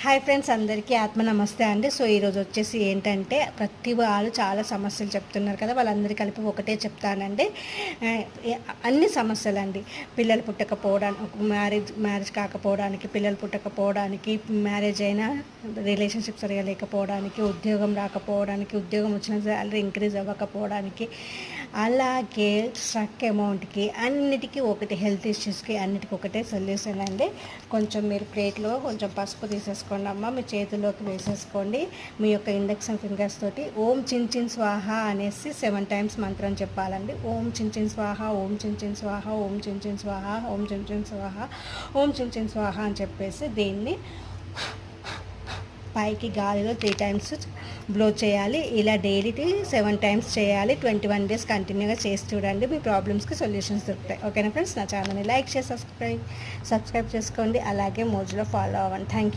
Hi friends అందరికీ ఆత్మ నమస్తే అండి. సో ఈరోజు వచ్చేసి ఏంటంటే ప్రతి వాళ్ళు చాలా సమస్యలు చెప్తున్నారు కదా వాళ్ళందరికీ కలిపి ఒకటే చెప్తానండి. అన్ని సమస్యలు అండి పిల్లలు పుట్టకపోవడానికి మ్యారేజ్ మ్యారేజ్ కాకపోవడానికి పిల్లలు పుట్టకపోవడానికి మ్యారేజ్ అయినా రిలేషన్షిప్ సరిగా లేకపోవడానికి ఉద్యోగం రాకపోవడానికి ఉద్యోగం వచ్చిన శాలరీ ఇంక్రీజ్ అవ్వకపోవడానికి అలాగే స్ట్రక్ అమౌంట్కి అన్నిటికీ ఒకటి హెల్త్ ఇష్యూస్కి అన్నిటికీ ఒకటే సొల్యూషన్ అండి. కొంచెం మీరు ప్లేట్లో కొంచెం పసుపు తీసేసుకోండి అమ్మ. మీ చేతిలోకి వేసేసుకోండి. మీ యొక్క ఇండక్షన్ ఫింగర్స్ తోటి ఓం చిన్ చిన్ స్వాహ అనేసి సెవెన్ టైమ్స్ మంత్రం చెప్పాలండి. ఓం చిన్ చిన్ స్వాహ ఓం చిన్ చిన్ స్వాహ ఓం చిన్ చిన్ స్వాహ ఓం చిన్ చిన్ స్వాహ ఓం చిన్ చిన్ స్వాహ అని చెప్పేసి దీన్ని పైకి గాలిలో త్రీ టైమ్స్ బ్లో చేయాలి. ఇలా డైలీ సెవెన్ టైమ్స్ చేయాలి. ట్వంటీ వన్ డేస్ కంటిన్యూగా చేసి చూడండి. మీ ప్రాబ్లమ్స్కి సొల్యూషన్స్ దొరుకుతాయి. ఓకేనా ఫ్రెండ్స్? నా ఛానల్ని లైక్ చేసి సబ్స్క్రైబ్ సబ్స్క్రైబ్ చేసుకోండి. అలాగే మోజులో ఫాలో అవ్వండి. Thank you.